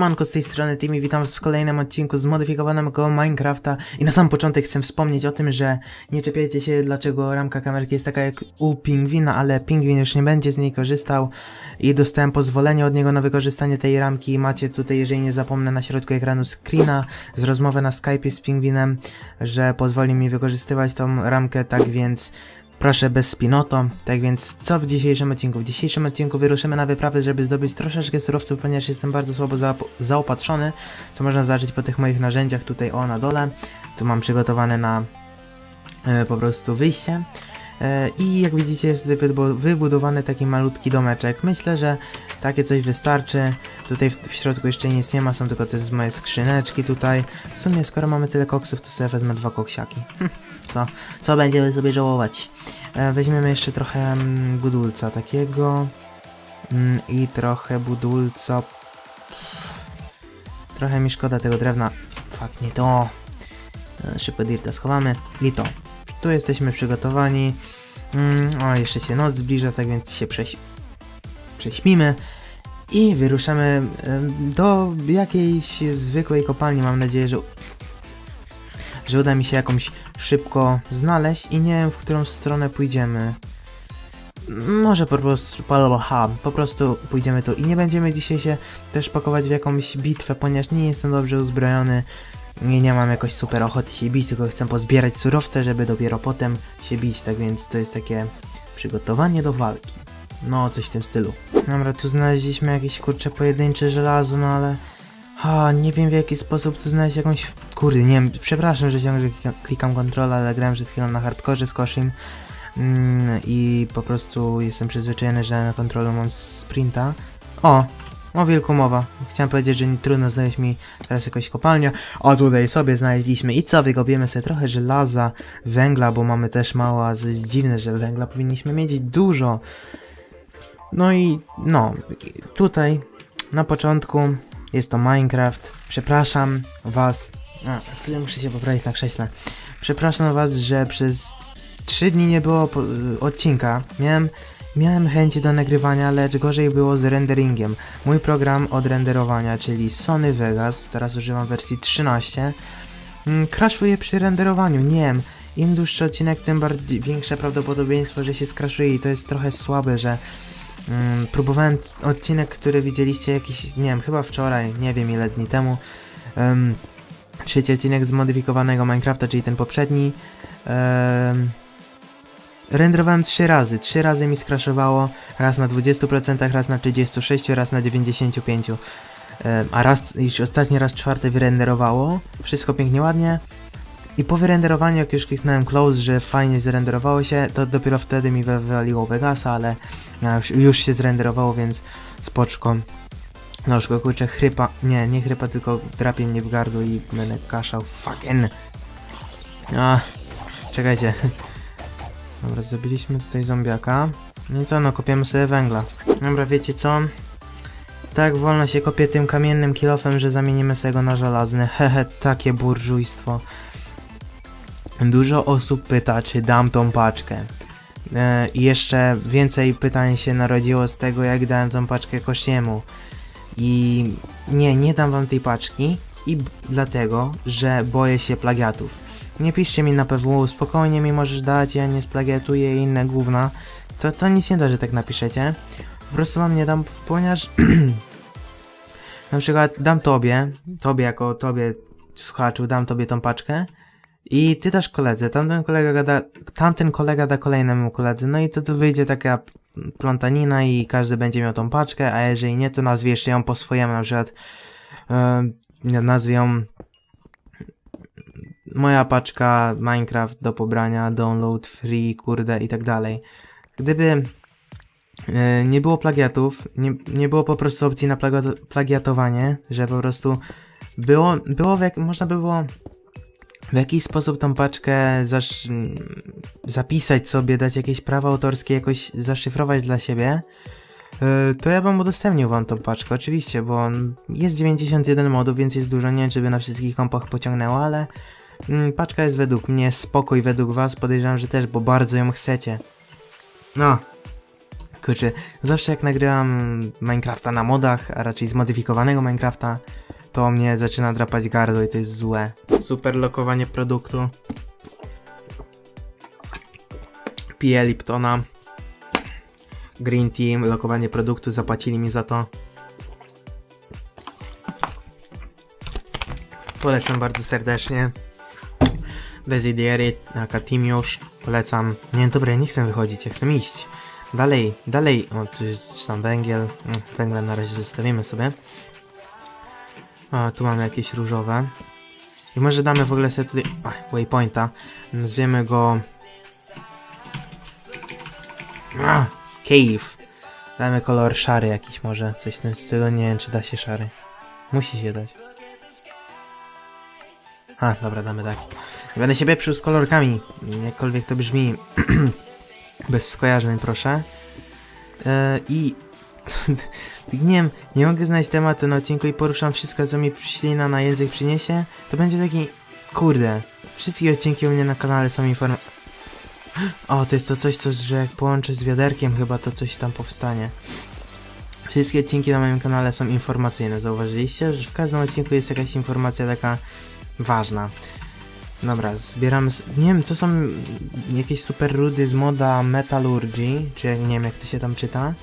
Siemanko, z tej strony Timmy, witam was w kolejnym odcinku zmodyfikowanego Minecrafta. I na sam początek chcę wspomnieć o tym, że nie czepiajcie się dlaczego ramka kamerki jest taka jak u pingwina, ale pingwin już nie będzie z niej korzystał i dostałem pozwolenie od niego na wykorzystanie tej ramki. Macie tutaj, jeżeli nie zapomnę, na środku ekranu screena z rozmowy na Skype'ie z pingwinem, że pozwoli mi wykorzystywać tą ramkę, tak więc Proszę bez spinoto. Tak więc, co w dzisiejszym odcinku? W dzisiejszym odcinku wyruszymy na wyprawę, żeby zdobyć troszeczkę surowców, ponieważ jestem bardzo słabo zaop- zaopatrzony, co można zobaczyć po tych moich narzędziach tutaj o na dole. Tu mam przygotowane na e, po prostu wyjście. E, I jak widzicie jest tutaj wybu- wybudowany taki malutki domeczek. Myślę, że takie coś wystarczy. Tutaj w, środku jeszcze nic nie ma, są tylko te moje skrzyneczki tutaj. W sumie skoro mamy tyle koksów, to sobie wezmę dwa koksiaki. Hm, co? Co będziemy sobie żałować? E, weźmiemy jeszcze trochę mm, budulca takiego. Mm, I trochę budulca. Trochę mi szkoda tego drewna. Fakt, nie to. E, Szybko dirta schowamy. I to. Tu jesteśmy przygotowani. Mm, o, jeszcze się noc zbliża, tak więc się prześ... prześpimy. I wyruszamy do jakiejś zwykłej kopalni. Mam nadzieję, że że uda mi się jakąś szybko znaleźć i nie wiem w którą stronę pójdziemy. Może po prostu, ha, po prostu pójdziemy tu i nie będziemy dzisiaj się też pakować w jakąś bitwę, ponieważ nie jestem dobrze uzbrojony i nie mam jakoś super ochoty się bić, tylko chcę pozbierać surowce, żeby dopiero potem się bić, tak więc to jest takie przygotowanie do walki. No, coś w tym stylu. Dobra, tu znaleźliśmy jakieś kurcze pojedyncze żelazo, no ale... Ha, nie wiem w jaki sposób tu znaleźć jakąś... Kurde, nie wiem, przepraszam, że ciągle klika- klikam kontrolę, ale grałem przed chwilą na hardkorze z Koshim mm, i po prostu jestem przyzwyczajony, że na kontrolu mam sprinta. O, o wilku mowa. Chciałem powiedzieć, że nie trudno znaleźć mi teraz jakąś kopalnię, a tutaj sobie znaleźliśmy i co, wygobiemy sobie trochę żelaza, węgla, bo mamy też mało, a to jest dziwne, że węgla powinniśmy mieć dużo. No i no, tutaj na początku jest to Minecraft. Przepraszam was. A, co ja muszę się poprawić na krześle. Przepraszam was, że przez 3 dni nie było odcinka. Miałem, miałem chęci do nagrywania, lecz gorzej było z renderingiem. Mój program od renderowania, czyli Sony Vegas, teraz używam wersji 13, mm, crashuje przy renderowaniu. Nie wiem, im dłuższy odcinek, tym bardziej większe prawdopodobieństwo, że się skraszuje i to jest trochę słabe, że Mm, próbowałem odcinek, który widzieliście jakiś, nie wiem, chyba wczoraj, nie wiem ile dni temu. Um, trzeci odcinek zmodyfikowanego Minecrafta, czyli ten poprzedni. Um, renderowałem trzy razy. Trzy razy mi skraszowało. Raz na 20%, raz na 36%, raz na 95%. Em, a raz, już ostatni raz czwarte wyrenderowało. Wszystko pięknie, ładnie. I po wyrenderowaniu, jak już kliknąłem close, że fajnie zrenderowało się, to dopiero wtedy mi wywaliło Vegasa, ale już, już się zrenderowało, więc spoczko. No już go kurczę chrypa, nie, nie chrypa, tylko drapie mnie w gardło i będę kaszał, fucking. A, czekajcie. Dobra, zabiliśmy tutaj zombiaka. No i co, no kopiemy sobie węgla. Dobra, wiecie co? Tak wolno się kopie tym kamiennym kilofem, że zamienimy sobie go na żelazny. Hehe, takie burżujstwo. Dużo osób pyta, czy dam tą paczkę. E, I jeszcze więcej pytań się narodziło z tego, jak dałem tą paczkę Kosiemu. I nie, nie dam wam tej paczki. I dlatego, że boję się plagiatów. Nie piszcie mi na PW, spokojnie mi możesz dać, ja nie splagiatuję i inne gówna. To, to nic nie da, że tak napiszecie. Po prostu wam nie dam, ponieważ na przykład dam tobie, tobie jako tobie słuchaczu, dam tobie tą paczkę i ty dasz koledze, tamten kolega gada, tamten kolega da kolejnemu koledze, no i to tu wyjdzie taka plątanina i każdy będzie miał tą paczkę, a jeżeli nie, to nazwiesz ją po swojemu, na przykład yy, nazwę ją moja paczka Minecraft do pobrania, download free, kurde i tak dalej. Gdyby e, nie było plagiatów, nie, nie było po prostu opcji na plagiat- plagiatowanie, że po prostu było, było w jak, można by było w jakiś sposób tą paczkę zasz, zapisać sobie, dać jakieś prawa autorskie, jakoś zaszyfrować dla siebie, e, to ja bym udostępnił wam tą paczkę, oczywiście, bo jest 91 modów, więc jest dużo, nie wiem, czy by na wszystkich kompach pociągnęło, ale paczka jest według mnie spokój, według was podejrzewam, że też, bo bardzo ją chcecie. No, Kurczę, zawsze jak nagrywam Minecrafta na modach, a raczej zmodyfikowanego Minecrafta, to mnie zaczyna drapać gardło i to jest złe. Super lokowanie produktu. Piję Liptona. Green Team, lokowanie produktu, zapłacili mi za to. Polecam bardzo serdecznie. Desidery, Akatimiusz, polecam. Nie, dobra, ja nie chcę wychodzić, ja chcę iść. Dalej, dalej. O, tu jest tam węgiel. Mm, Węgle na razie zostawimy sobie. O, tu mamy jakieś różowe. I może damy w ogóle sobie tutaj ach, waypointa. Nazwiemy go... Cave. Damy kolor szary jakiś może. Coś w tym stylu. Nie wiem, czy da się szary. Musi się dać. A, dobra, damy taki. Będę się pieprzył z kolorkami. Jakkolwiek to brzmi. Bez skojarzeń, proszę. E, I nie wiem, nie mogę znaleźć tematu na odcinku i poruszam wszystko, co mi ślina na język przyniesie. To będzie taki, kurde, wszystkie odcinki u mnie na kanale są inform... O, to jest to coś, co, że jak połączę z wiaderkiem, chyba to coś tam powstanie. Wszystkie odcinki na moim kanale są informacyjne, zauważyliście? Że w każdym odcinku jest jakaś informacja taka ważna. Dobra, zbieramy. s- Nie wiem, to są jakieś super rudy z moda Metallurgy, czy nie wiem jak to się tam czyta.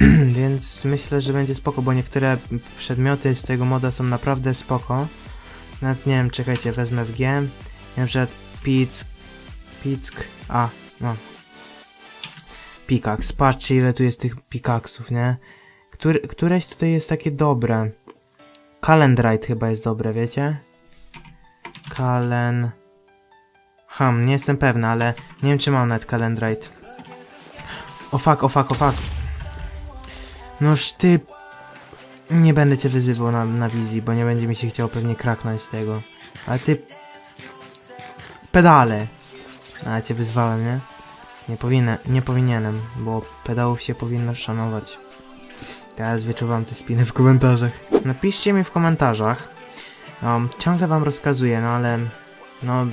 Więc myślę, że będzie spoko, bo niektóre przedmioty z tego moda są naprawdę spoko. Nawet nie wiem, czekajcie, wezmę w G. Na przykład pick, pick, a, no. Pickaxe, patrzcie ile tu jest tych pickaxów, nie? Które, któreś tutaj jest takie dobre. Calendrite chyba jest dobre, wiecie? Kalen... Ham, nie jestem pewny, ale nie wiem czy mam nawet Calendrite. O fuck, o fuck, o fuck. Noż ty... Nie będę cię wyzywał na, na wizji, bo nie będzie mi się chciało pewnie kraknąć z tego. Ale ty... Pedale! Ale cię wyzwałem, nie? Nie, powinien, nie powinienem, bo pedałów się powinno szanować. Teraz wyczuwam te spiny w komentarzach. Napiszcie mi w komentarzach, ciągle wam rozkazuję, no ale no,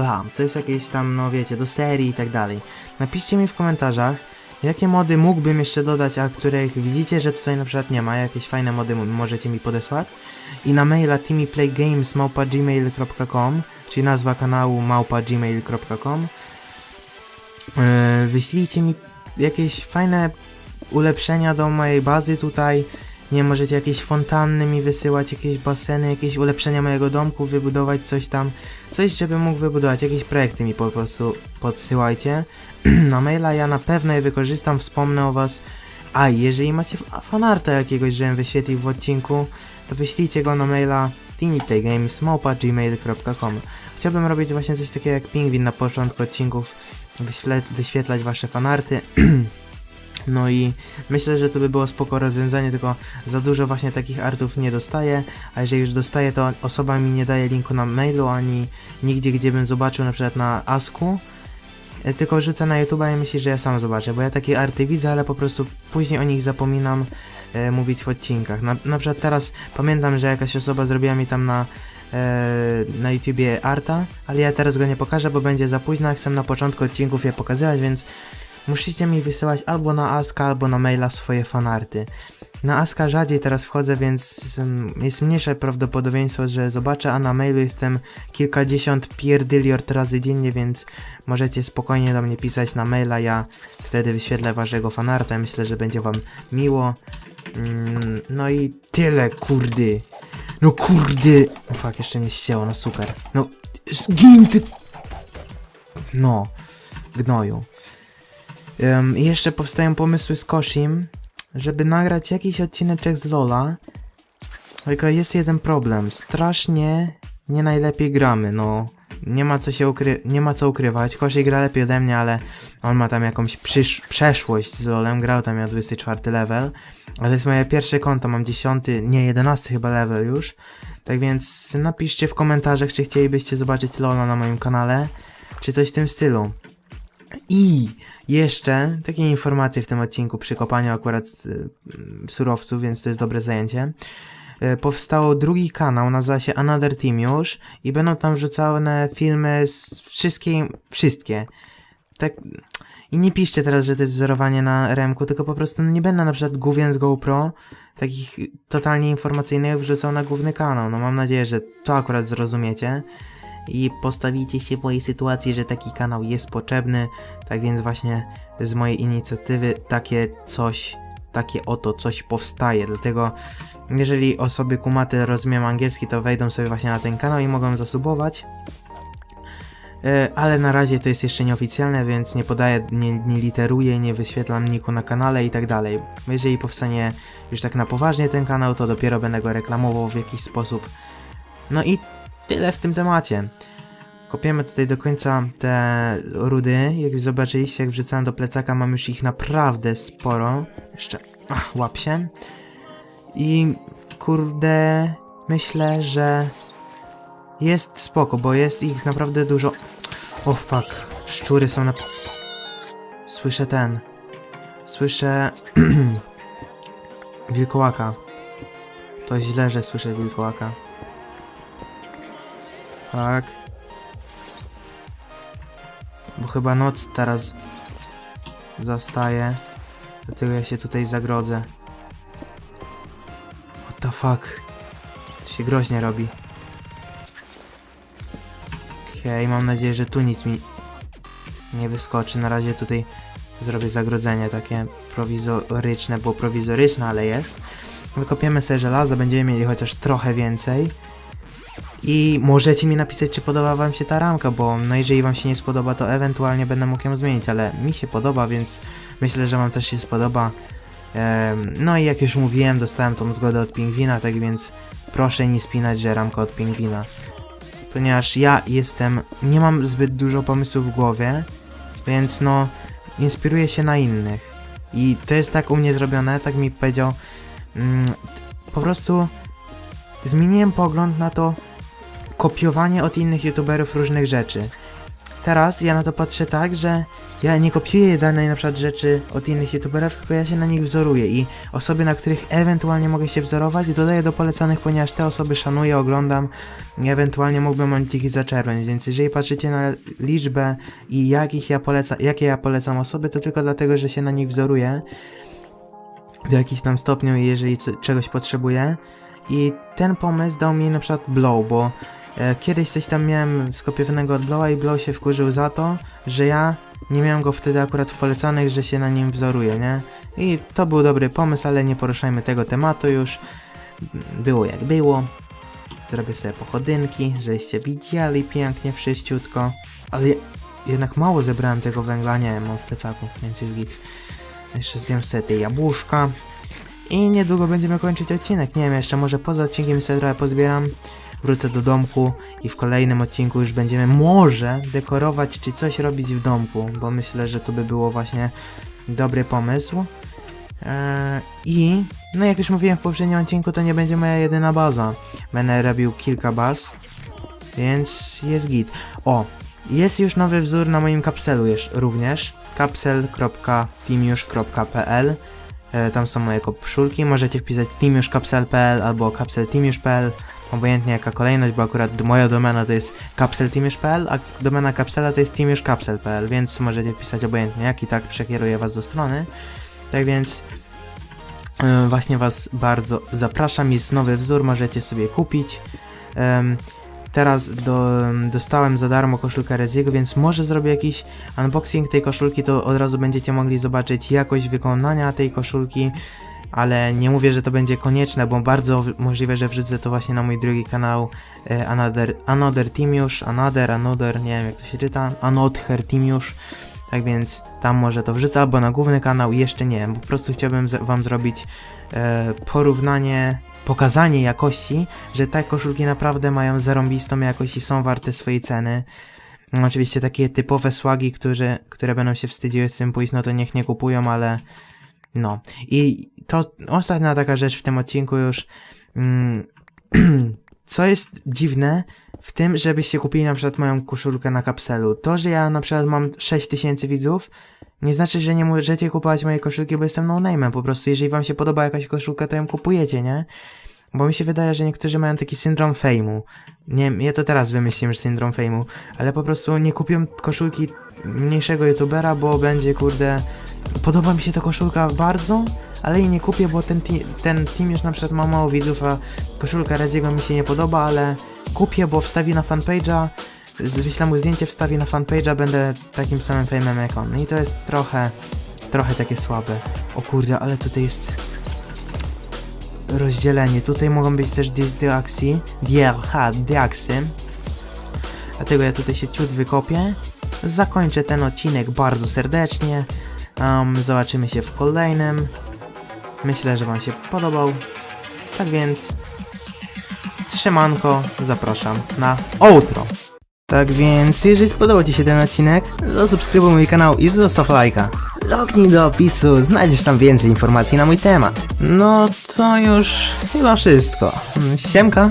aha, to jest jakieś tam, no wiecie, do serii i tak dalej. Napiszcie mi w komentarzach, jakie mody mógłbym jeszcze dodać, a których widzicie, że tutaj na przykład nie ma, jakieś fajne mody możecie mi podesłać. I na maila timmyplaygames.gmail.com czyli nazwa kanału małpa.gmail.com yy, Wyślijcie mi jakieś fajne ulepszenia do mojej bazy tutaj. Nie możecie jakieś fontanny mi wysyłać, jakieś baseny, jakieś ulepszenia mojego domku, wybudować coś tam. Coś, żebym mógł wybudować, jakieś projekty mi po prostu podsyłajcie. na maila ja na pewno je wykorzystam, wspomnę o was. A jeżeli macie fanarta jakiegoś, żebym wyświetlił w odcinku, to wyślijcie go na maila teamyplaygames.gmail.com Chciałbym robić właśnie coś takiego jak pingwin na początku odcinków, wyświetlać wasze fanarty. No i myślę, że to by było spoko rozwiązanie, tylko za dużo właśnie takich artów nie dostaję, a jeżeli już dostaję, to osoba mi nie daje linku na mailu, ani nigdzie, gdzie bym zobaczył, na przykład na Asku, E, tylko rzucę na YouTube i myślę, że ja sam zobaczę, bo ja takie arty widzę, ale po prostu później o nich zapominam e, mówić w odcinkach. Na, na przykład teraz pamiętam, że jakaś osoba zrobiła mi tam na, e, na YouTubie arta, ale ja teraz go nie pokażę, bo będzie za późno, chcę na początku odcinków je pokazywać, więc musicie mi wysyłać albo na Aska, albo na maila swoje fanarty. Na Aska rzadziej teraz wchodzę, więc mm, jest mniejsze prawdopodobieństwo, że zobaczę, a na mailu jestem kilkadziesiąt pierdyliard razy dziennie, więc możecie spokojnie do mnie pisać na maila, ja wtedy wyświetlę waszego fanarta, myślę, że będzie wam miło. Mm, No i tyle, kurdy. No kurdy. No fuck, jeszcze mnie ścięło, no super. No, zgin ty... No, gnoju. Ym, I jeszcze powstają pomysły z Koshim, żeby nagrać jakiś odcineczek z Lola. Tylko jest jeden problem. Strasznie nie najlepiej gramy, no. Nie ma co się ukry... nie ma co ukrywać. Koshi gra lepiej ode mnie, ale on ma tam jakąś przeszłość z LoLem. Grał tam ja 24 level. A to jest moje pierwsze konto, mam 10, nie 11 chyba level już. Tak więc napiszcie w komentarzach, czy chcielibyście zobaczyć Lola na moim kanale, czy coś w tym stylu. I jeszcze takie informacje w tym odcinku przy kopaniu akurat y, surowców, więc to jest dobre zajęcie. Y, Powstało drugi kanał, nazywa się Another Team już i będą tam wrzucane filmy z wszystkie, wszystkie. Tak, I nie piszcie teraz, że to jest wzorowanie na Remku, tylko po prostu no nie będę na przykład główien z GoPro takich totalnie informacyjnych wrzucał na główny kanał. No mam nadzieję, że to akurat zrozumiecie i postawicie się w mojej sytuacji, że taki kanał jest potrzebny. Tak więc właśnie z mojej inicjatywy takie coś, takie oto coś powstaje. Dlatego jeżeli osoby kumaty rozumieją angielski, to wejdą sobie właśnie na ten kanał i mogą zasubować. E, Ale na razie to jest jeszcze nieoficjalne, więc nie podaję, nie, nie literuję, nie wyświetlam niku na kanale i tak dalej. Jeżeli powstanie już tak na poważnie ten kanał, to dopiero będę go reklamował w jakiś sposób. No i tyle w tym temacie. Kopiemy tutaj do końca te rudy. Jak zobaczyliście, jak wrzucałem do plecaka, mam już ich naprawdę sporo. Jeszcze, ach, łap się. I kurde, myślę, że jest spoko, bo jest ich naprawdę dużo. O fuck, szczury są na. Słyszę ten. Słyszę. wilkołaka. To źle, że słyszę wilkołaka. Tak. Bo chyba noc teraz zastaje. Dlatego ja się tutaj zagrodzę. What the fuck? To się groźnie robi. Okej, mam nadzieję, że tu nic mi nie wyskoczy. Na razie tutaj zrobię zagrodzenie takie prowizoryczne, bo prowizoryczne, ale jest. Wykopiemy sobie żelazo, będziemy mieli chociaż trochę więcej. I możecie mi napisać, czy podoba wam się ta ramka, bo no jeżeli wam się nie spodoba, to ewentualnie będę mógł ją zmienić, ale mi się podoba, więc myślę, że wam też się spodoba. No i jak już mówiłem, dostałem tą zgodę od pingwina, tak więc proszę nie spinać, że ramka od pingwina. Ponieważ ja jestem, nie mam zbyt dużo pomysłów w głowie, więc no, inspiruję się na innych. I to jest tak u mnie zrobione, tak mi powiedział, mm, po prostu zmieniłem pogląd na to, kopiowanie od innych youtuberów różnych rzeczy. Teraz ja na to patrzę tak, że ja nie kopiuję danej na przykład rzeczy od innych youtuberów, tylko ja się na nich wzoruję i osoby, na których ewentualnie mogę się wzorować, dodaję do polecanych, ponieważ te osoby szanuję, oglądam i ewentualnie mógłbym od nich zaczerpnąć, więc jeżeli patrzycie na liczbę i jakich ja poleca, jakie ja polecam osoby, to tylko dlatego, że się na nich wzoruję w jakimś tam stopniu i jeżeli czegoś potrzebuję. I ten pomysł dał mi na przykład Blow, bo kiedyś coś tam miałem skopiowanego od Blowa i Blow się wkurzył za to, że ja nie miałem go wtedy akurat w polecanych, że się na nim wzoruję, nie? I to był dobry pomysł, ale nie poruszajmy tego tematu już. Było jak było. Zrobię sobie pochodynki, żeście widzieli pięknie, wszyściutko. Ale je- jednak mało zebrałem tego węgla, nie mam w plecaku, więc jest git. Jeszcze zjem sobie te jabłuszka. I niedługo będziemy kończyć odcinek. Nie wiem, jeszcze może poza odcinkiem sobie trochę pozbieram. Wrócę do domku i w kolejnym odcinku już będziemy może dekorować czy coś robić w domku, bo myślę, że to by było właśnie dobry pomysł. Eee, I no jak już mówiłem w poprzednim odcinku, to nie będzie moja jedyna baza. Będę robił kilka baz, więc jest git. O, jest już nowy wzór na moim kapselu jeszcze, również. kapsel.timiusz.pl E, Tam są moje koszulki. Możecie wpisać timiuszkapsel.pl albo kapseltimiusz.pl. Obojętnie jaka kolejność, bo akurat moja domena to jest kapseltimiusz.pl, a domena kapsela to jest timiuszkapsel.pl, więc możecie wpisać obojętnie jak i tak przekieruję was do strony. Tak więc e, właśnie was bardzo zapraszam. Jest nowy wzór, możecie sobie kupić. Em, Teraz do, dostałem za darmo koszulkę Reziego, więc może zrobię jakiś unboxing tej koszulki, to od razu będziecie mogli zobaczyć jakość wykonania tej koszulki, ale nie mówię, że to będzie konieczne, bo bardzo możliwe, że wrzucę to właśnie na mój drugi kanał e, Another, Another Timiusz, Another, Another, nie wiem jak to się czyta, Another Timiusz, tak więc tam może to wrzucę, albo na główny kanał, jeszcze nie wiem, po prostu chciałbym wam zrobić e, porównanie, pokazanie jakości, że te koszulki naprawdę mają zarąbistą jakość i są warte swojej ceny. No, Oczywiście takie typowe słagi, które, które będą się wstydziły z tym pójść, no to niech nie kupują, ale no. I to ostatnia taka rzecz w tym odcinku już. Mm, co jest dziwne w tym, żebyście kupili na przykład moją koszulkę na kapselu. To, że ja na przykład mam 6000 widzów, nie znaczy, że nie możecie kupować mojej koszulki, bo jestem no name'em. Po prostu, jeżeli wam się podoba jakaś koszulka, to ją kupujecie, nie? Bo mi się wydaje, że niektórzy mają taki syndrom fejmu. Nie ja to teraz wymyśliłem, że syndrom fejmu, ale po prostu nie kupią koszulki mniejszego youtubera, bo będzie kurde... Podoba mi się ta koszulka bardzo, ale jej nie kupię, bo ten, ten team już na przykład ma mało widzów, a koszulka Reziego mi się nie podoba, ale kupię, bo wstawi na fanpage'a, wyślę mu zdjęcie, wstawi na fanpage'a, będę takim samym fejmem jak on. I to jest trochę, trochę takie słabe. O kurde, ale tutaj jest rozdzielenie. Tutaj mogą być też di- diaksy, dier, ha, diaksy. Dlatego ja tutaj się ciut wykopię. Zakończę ten odcinek bardzo serdecznie. Um, zobaczymy się w kolejnym. Myślę, że Wam się podobał. Tak więc trzymanko, zapraszam na outro. Tak więc, jeżeli spodobał Ci się ten odcinek, zasubskrybuj mój kanał i zostaw lajka. Lognij do opisu, znajdziesz tam więcej informacji na mój temat. No to już chyba wszystko. Siemka.